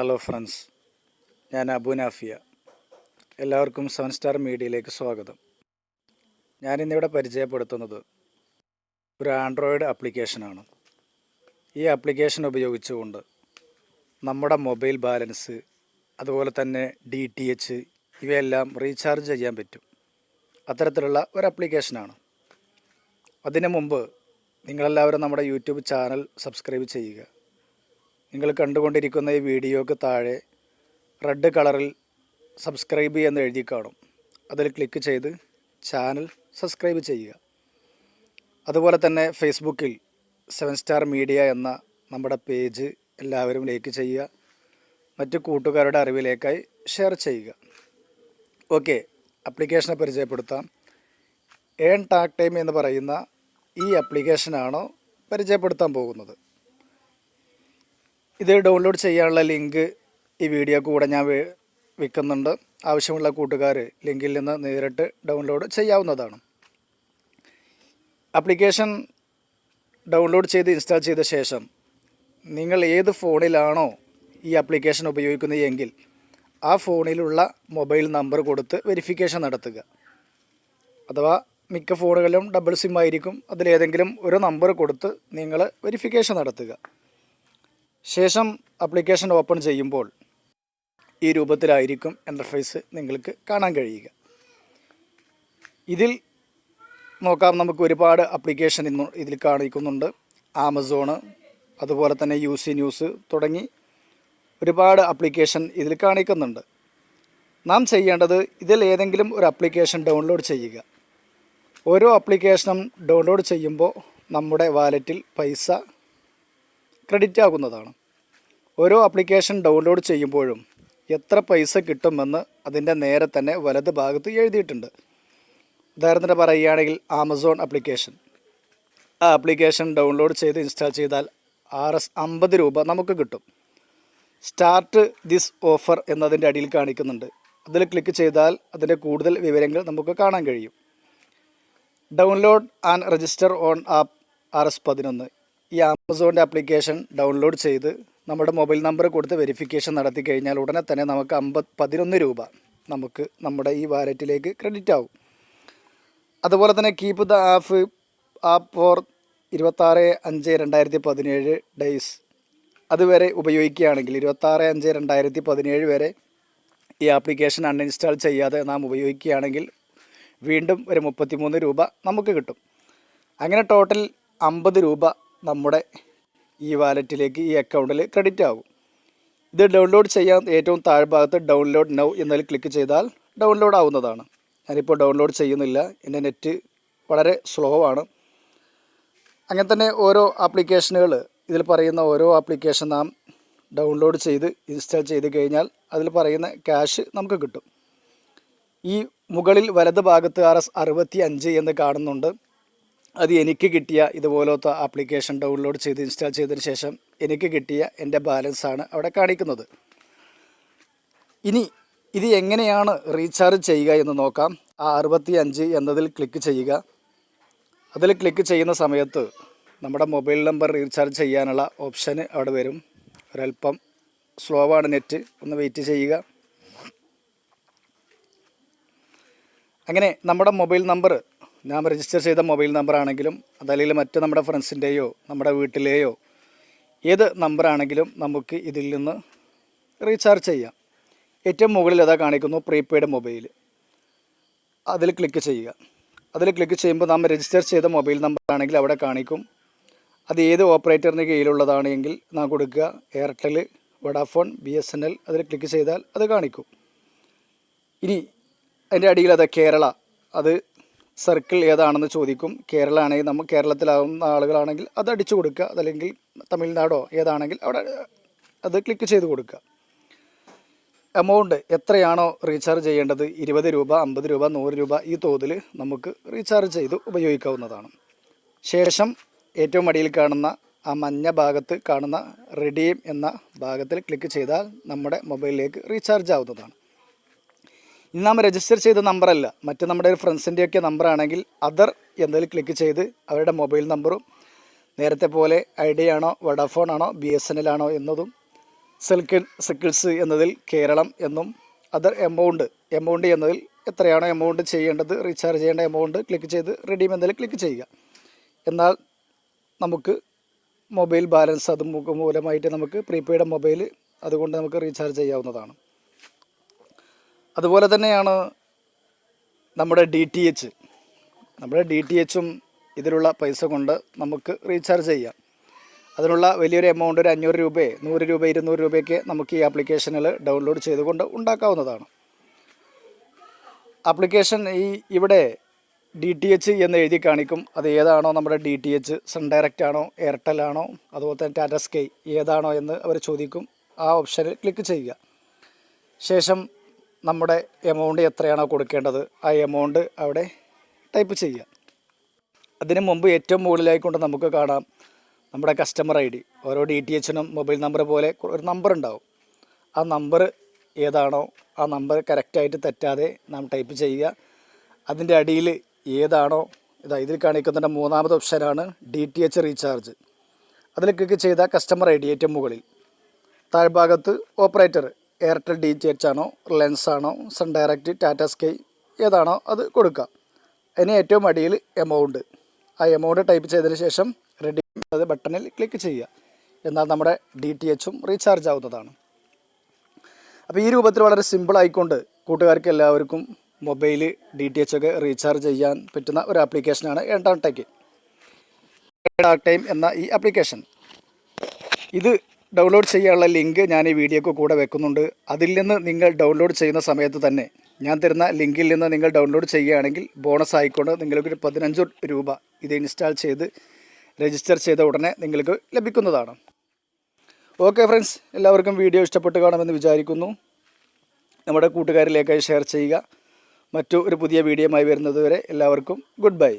Hello friends ഞാൻ അബുനാഫിയ എല്ലാവർക്കും seven star മീഡിയയിലേക്ക് സ്വാഗതം. ഞാനിന്നിവിടെ പരിചയപ്പെടുത്തുന്നത് ഒരു ആൻഡ്രോയിഡ് ആപ്ലിക്കേഷനാണ് ഈ ആപ്ലിക്കേഷൻ ഉപയോഗിച്ചുകൊണ്ട് നമ്മുടെ മൊബൈൽ ബാലൻസ് അതുപോലെ തന്നെ ഡി ടി എച്ച് ഇവയെല്ലാം റീചാർജ് ചെയ്യാൻ പറ്റും. അത്തരത്തിലുള്ള ഒരു ആപ്ലിക്കേഷനാണ് അതിനു മുമ്പ് നിങ്ങളെല്ലാവരും നമ്മുടെ യൂട്യൂബ് ചാനൽ സബ്സ്ക്രൈബ് ചെയ്യുക. നിങ്ങൾ കണ്ടുകൊണ്ടിരിക്കുന്ന ഈ വീഡിയോക്ക് താഴെ റെഡ് കളറിൽ സബ്സ്ക്രൈബ് എന്ന് എഴുതി കാണും. അതിൽ ക്ലിക്ക് ചെയ്ത് ചാനൽ സബ്സ്ക്രൈബ് ചെയ്യുക. അതുപോലെ തന്നെ ഫേസ്ബുക്കിൽ സെവൻ സ്റ്റാർ മീഡിയ എന്ന നമ്മുടെ പേജ് എല്ലാവരും ലൈക്ക് ചെയ്യുക. മറ്റ് കൂട്ടുകാരുടെ അറിവിലേക്കായി ഷെയർ ചെയ്യുക. ഓക്കെ അപ്ലിക്കേഷനെ പരിചയപ്പെടുത്താം. ഏൺ ടാക് ടൈം എന്ന് പറയുന്ന ഈ അപ്ലിക്കേഷനാണോ പരിചയപ്പെടുത്താൻ പോകുന്നത്? ഇത് ഡൗൺലോഡ് ചെയ്യാനുള്ള ലിങ്ക് ഈ വീഡിയോ കൂടെ ഞാൻ വിൽക്കുന്നുണ്ട് ആവശ്യമുള്ള കൂട്ടുകാർ ലിങ്കിൽ നിന്ന് നേരിട്ട് ഡൗൺലോഡ് ചെയ്യാവുന്നതാണ്. ആപ്ലിക്കേഷൻ ഡൗൺലോഡ് ചെയ്ത് ഇൻസ്റ്റാൾ ചെയ്ത ശേഷം നിങ്ങൾ ഏത് ഫോണിലാണോ ഈ ആപ്ലിക്കേഷൻ ഉപയോഗിക്കുന്നത് എങ്കിൽ ആ ഫോണിലുള്ള മൊബൈൽ നമ്പർ കൊടുത്ത് വെരിഫിക്കേഷൻ നടത്തുക. അഥവാ മിക്ക ഫോണുകളിലും ഡബിൾ സിം ആയിരിക്കും. അതിലേതെങ്കിലും ഒരു നമ്പർ കൊടുത്ത് നിങ്ങൾ വെരിഫിക്കേഷൻ നടത്തുക. ശേഷം ആപ്ലിക്കേഷൻ ഓപ്പൺ ചെയ്യുമ്പോൾ ഈ രൂപത്തിലായിരിക്കും എന്റർഫേസ് നിങ്ങൾക്ക് കാണാൻ കഴിയുക. ഇതിൽ നോക്കാം നമുക്ക് ഒരുപാട് ആപ്ലിക്കേഷൻ ഇന്ന് ഇതിൽ കാണിക്കുന്നുണ്ട്. ആമസോണ് അതുപോലെ തന്നെ യു സി ന്യൂസ് തുടങ്ങി ഒരുപാട് ആപ്ലിക്കേഷൻ ഇതിൽ കാണിക്കുന്നുണ്ട്. നാം ചെയ്യേണ്ടത് ഇതിൽ ഏതെങ്കിലും ഒരു ആപ്ലിക്കേഷൻ ഡൗൺലോഡ് ചെയ്യുക. ഓരോ ആപ്ലിക്കേഷനും ഡൗൺലോഡ് ചെയ്യുമ്പോൾ നമ്മുടെ വാലറ്റിൽ പൈസ ക്രെഡിറ്റ് ആകുന്നതാണ്. ഓരോ ആപ്ലിക്കേഷൻ ഡൗൺലോഡ് ചെയ്യുമ്പോഴും എത്ര പൈസ കിട്ടുമെന്ന് അതിന്റെ നേരെ തന്നെ വലത് ഭാഗത്ത് എഴുതിയിട്ടുണ്ട്. ഉദാഹരണത്തിന് പറയുകയാണെങ്കിൽ ആമസോൺ ആപ്ലിക്കേഷൻ ആ ആപ്ലിക്കേഷൻ ഡൗൺലോഡ് ചെയ്ത് ഇൻസ്റ്റാൾ ചെയ്താൽ ആർ എസ് അമ്പത് രൂപ നമുക്ക് കിട്ടും. സ്റ്റാർട്ട് ദിസ് ഓഫർ എന്നതിന്റെ അടിയിൽ കാണിക്കുന്നുണ്ട്. അതിൽ ക്ലിക്ക് ചെയ്താൽ അതിന്റെ കൂടുതൽ വിവരങ്ങൾ നമുക്ക് കാണാൻ കഴിയും. Download and register on app R S പതിനൊന്ന്. ഈ ആമസോണിന്റെ ആപ്ലിക്കേഷൻ ഡൗൺലോഡ് ചെയ്ത് നമ്മുടെ മൊബൈൽ നമ്പർ കൊടുത്ത് വെരിഫിക്കേഷൻ നടത്തി കഴിഞ്ഞാൽ ഉടനെ തന്നെ നമുക്ക് അമ്പത് പതിനൊന്ന് രൂപ നമുക്ക് നമ്മുടെ ഈ വാലറ്റിലേക്ക് ക്രെഡിറ്റ് ആവും. അതുപോലെ തന്നെ keep the app app for ഇരുപത്താറ് അഞ്ച് രണ്ടായിരത്തി പതിനേഴ് ഡേയ്സ് അതുവരെ ഉപയോഗിക്കുകയാണെങ്കിൽ ഇരുപത്താറ് അഞ്ച് രണ്ടായിരത്തി പതിനേഴ് വരെ ഈ ആപ്ലിക്കേഷൻ അൺഇൻസ്റ്റാൾ ചെയ്യാതെ നാം ഉപയോഗിക്കുകയാണെങ്കിൽ വീണ്ടും ഒരു മുപ്പത്തിമൂന്ന് രൂപ നമുക്ക് കിട്ടും. അങ്ങനെ ടോട്ടൽ അമ്പത് രൂപ നമ്മുടെ ഈ വാലറ്റിലേക്ക് ഈ അക്കൗണ്ടിൽ ക്രെഡിറ്റ് ആകും ഇത് ഡൗൺലോഡ് ചെയ്യാൻ ഏറ്റവും താഴ്ഭാഗത്ത് ഡൗൺലോഡ് നൗ എന്നതിൽ ക്ലിക്ക് ചെയ്താൽ ഡൗൺലോഡ് ആവുന്നതാണ്. ഞാനിപ്പോൾ ഡൗൺലോഡ് ചെയ്യുന്നില്ല. എന്റെ നെറ്റ് വളരെ സ്ലോ ആണ്. അങ്ങനെ തന്നെ ഓരോ ആപ്ലിക്കേഷനുകൾ ഇതിൽ പറയുന്ന ഓരോ ആപ്ലിക്കേഷൻ നാം ഡൗൺലോഡ് ചെയ്ത് ഇൻസ്റ്റാൾ ചെയ്ത് കഴിഞ്ഞാൽ അതിൽ പറയുന്ന ക്യാഷ് നമുക്ക് കിട്ടും. ഈ മുകളിൽ വലത് ഭാഗത്ത് ആർ എസ് അറുപത്തി അഞ്ച് എന്ന് കാണുന്നുണ്ട്. അത് എനിക്ക് കിട്ടിയ ഇതുപോലത്തെ ആപ്ലിക്കേഷൻ ഡൗൺലോഡ് ചെയ്ത് ഇൻസ്റ്റാൾ ചെയ്തതിന് ശേഷം എനിക്ക് കിട്ടിയ എന്റെ ബാലൻസാണ് അവിടെ കാണിക്കുന്നത്. ഇനി ഇത് എങ്ങനെയാണ് റീചാർജ് ചെയ്യുക എന്ന് നോക്കാം. ആ അറുപത്തി അഞ്ച് എന്നതിൽ ക്ലിക്ക് ചെയ്യുക. അതിൽ ക്ലിക്ക് ചെയ്യുന്ന സമയത്ത് നമ്മുടെ മൊബൈൽ നമ്പർ റീചാർജ് ചെയ്യാനുള്ള ഓപ്ഷന് അവിടെ വരും. ഒരല്പം സ്ലോ ആണ് നെറ്റ് ഒന്ന് വെയിറ്റ് ചെയ്യുക. അങ്ങനെ നമ്മുടെ മൊബൈൽ നമ്പർ നാം രജിസ്റ്റർ ചെയ്ത മൊബൈൽ നമ്പർ ആണെങ്കിലും അതല്ലെങ്കിൽ മറ്റ് നമ്മുടെ ഫ്രണ്ട്സിന്റെയോ നമ്മുടെ വീട്ടിലെയോ ഏത് നമ്പറാണെങ്കിലും നമുക്ക് ഇതിൽ നിന്ന് റീചാർജ് ചെയ്യാം. ഏറ്റവും മുകളിൽ അതാ കാണിക്കുന്നു പ്രീപെയ്ഡ് മൊബൈൽ അതിൽ ക്ലിക്ക് ചെയ്യുക. അതിൽ ക്ലിക്ക് ചെയ്യുമ്പോൾ നാം രജിസ്റ്റർ ചെയ്ത മൊബൈൽ നമ്പർ ആണെങ്കിൽ അവിടെ കാണിക്കും. അത് ഏത് ഓപ്പറേറ്ററിന് കീഴിലുള്ളതാണ് എങ്കിൽ നാം കൊടുക്കുക Airtel Vodafone B S N L അതിൽ ക്ലിക്ക് ചെയ്താൽ അത് കാണിക്കും. ഇനി അതിന്റെ അടിയിൽ അത് കേരള. അത് സർക്കിൾ ഏതാണെന്ന് ചോദിക്കും. കേരള ആണെങ്കിൽ നമ്മൾ കേരളത്തിലാവുന്ന ആളുകളാണെങ്കിൽ അത് അടിച്ചു കൊടുക്കുക. അതല്ലെങ്കിൽ തമിഴ്നാടോ ഏതാണെങ്കിൽ അവിടെ അത് ക്ലിക്ക് ചെയ്ത് കൊടുക്കുക. എമൗണ്ട് എത്രയാണോ റീചാർജ് ചെയ്യേണ്ടത്? ഇരുപത് രൂപ അമ്പത് രൂപ നൂറ് രൂപ ഈ തോതിൽ നമുക്ക് റീചാർജ് ചെയ്ത് ഉപയോഗിക്കാവുന്നതാണ്. ശേഷം ഏറ്റവും അടിയിൽ കാണുന്ന ആ മഞ്ഞ ഭാഗത്ത് കാണുന്ന റെഡീം എന്ന ഭാഗത്തിൽ ക്ലിക്ക് ചെയ്താൽ നമ്മുടെ മൊബൈലിലേക്ക് റീചാർജ് ആവുന്നതാണ്. ഇനി നാം രജിസ്റ്റർ ചെയ്ത നമ്പറല്ല മറ്റ് നമ്മുടെ ഒരു ഫ്രണ്ട്സിന്റെയൊക്കെ നമ്പറാണെങ്കിൽ അതർ എന്നതിൽ ക്ലിക്ക് ചെയ്ത് അവരുടെ മൊബൈൽ നമ്പറും നേരത്തെ പോലെ ഐഡിയ ആണോ വഡാഫോൺ ആണോ ബി എസ് എൻ എൽ ആണോ എന്നതും സിൽക്കിൻ സിക്കിൾസ് എന്നതിൽ കേരളം എന്നും അതർ എമൗണ്ട് എമൗണ്ട് എന്നതിൽ എത്രയാണോ എമൗണ്ട് ചെയ്യേണ്ടത് റീചാർജ് ചെയ്യേണ്ട എമൗണ്ട് ക്ലിക്ക് ചെയ്ത് റെഡീം എന്നതിൽ ക്ലിക്ക് ചെയ്യുക. എന്നാൽ നമുക്ക് മൊബൈൽ ബാലൻസ് അത് മൂലമായിട്ട് നമുക്ക് പ്രീപെയ്ഡ് മൊബൈൽ അതുകൊണ്ട് നമുക്ക് റീചാർജ് ചെയ്യാവുന്നതാണ്. അതുപോലെ തന്നെയാണ് നമ്മുടെ ഡി ടി എച്ച് നമ്മുടെ ഡി ടി എച്ചും ഇതിലുള്ള പൈസ കൊണ്ട് നമുക്ക് റീചാർജ് ചെയ്യാം. അതിനുള്ള വലിയൊരു എമൗണ്ട് ഒരു അഞ്ഞൂറ് രൂപയെ നൂറ് രൂപ ഇരുന്നൂറ് രൂപയൊക്കെ നമുക്ക് ഈ ആപ്ലിക്കേഷനിൽ ഡൗൺലോഡ് ചെയ്തുകൊണ്ട് ഉണ്ടാക്കാവുന്നതാണ്. ആപ്ലിക്കേഷൻ ഈ ഇവിടെ ഡി ടി എച്ച് എന്ന് എഴുതി കാണിക്കും. അത് ഏതാണോ നമ്മുടെ D T H Sun Direct ആണോ എയർടെൽ ആണോ അതുപോലെ തന്നെ ടാറ്റ സ്കൈ ഏതാണോ എന്ന് അവർ ചോദിക്കും. ആ ഓപ്ഷനിൽ ക്ലിക്ക് ചെയ്യുക. ശേഷം നമ്മുടെ എമൗണ്ട് എത്രയാണോ കൊടുക്കേണ്ടത് ആ എമൗണ്ട് അവിടെ ടൈപ്പ് ചെയ്യുക. അതിന് മുമ്പ് ഏറ്റവും മുകളിലായിക്കൊണ്ട് നമുക്ക് കാണാം നമ്മുടെ കസ്റ്റമർ ഐ ഡി. ഓരോ ഡി ടി എച്ചിനും മൊബൈൽ നമ്പർ പോലെ ഒരു നമ്പർ ഉണ്ടാവും. ആ നമ്പർ ഏതാണോ ആ നമ്പർ കറക്റ്റായിട്ട് തെറ്റാതെ നാം ടൈപ്പ് ചെയ്യുക. അതിന്റെ അടിയിൽ ഏതാണോ ഇതാ ഇതിൽ കാണിക്കുന്നതിന്റെ മൂന്നാമത് ഓപ്ഷനാണ് ഡി ടി എച്ച് റീചാർജ് അതിൽ ക്ലിക്ക് ചെയ്ത കസ്റ്റമർ ഐ ഡി ഏറ്റവും മുകളിൽ. താഴ്ഭാഗത്ത് operator Airtel D T H ആണോ റിലയൻസ് ആണോ സൺ ഡയറക്റ്റ് ടാറ്റ സ്കൈ ഏതാണോ അത് കൊടുക്കുക അതിന് ഏറ്റവും അടിയിൽ എമൗണ്ട്. ആ എമൗണ്ട് ടൈപ്പ് ചെയ്തതിന് ശേഷം റെഡി അത് ബട്ടണിൽ ക്ലിക്ക് ചെയ്യുക. എന്നാൽ നമ്മുടെ ഡി ടി എച്ചും റീചാർജ് ആവുന്നതാണ്. അപ്പോൾ ഈ രൂപത്തിൽ വളരെ സിമ്പിൾ ആയിക്കൊണ്ട് കൂട്ടുകാർക്ക് എല്ലാവർക്കും മൊബൈൽ ഡി ടി എച്ച് ഒക്കെ റീചാർജ് ചെയ്യാൻ പറ്റുന്ന ഒരു ആപ്ലിക്കേഷനാണ് ടേക്ക് ഡാർക്ക് ടൈം എന്ന ഈ ആപ്ലിക്കേഷൻ ഇത് ഡൗൺലോഡ് ചെയ്യാനുള്ള ലിങ്ക് ഞാൻ ഈ വീഡിയോക്ക് കൂടെ വെക്കുന്നുണ്ട്. അതിൽ നിന്ന് നിങ്ങൾ ഡൗൺലോഡ് ചെയ്യുന്ന സമയത്ത് തന്നെ ഞാൻ തരുന്ന ലിങ്കിൽ നിന്ന് നിങ്ങൾ ഡൗൺലോഡ് ചെയ്യുകയാണെങ്കിൽ ബോണസ് ആയിക്കൊണ്ട് നിങ്ങൾക്കൊരു പതിനഞ്ച് രൂപ ഇത് ഇൻസ്റ്റാൾ ചെയ്ത് രജിസ്റ്റർ ചെയ്ത ഉടനെ നിങ്ങൾക്ക് ലഭിക്കുന്നതാണ്. ഓക്കെ ഫ്രണ്ട്സ് എല്ലാവർക്കും വീഡിയോ ഇഷ്ടപ്പെട്ട് കാണുമെന്ന് വിചാരിക്കുന്നു. നമ്മുടെ കൂട്ടുകാരിലേക്കായി ഷെയർ ചെയ്യുക. മറ്റു ഒരു പുതിയ വീഡിയോ വരുന്നതുവരെ എല്ലാവർക്കും ഗുഡ് ബൈ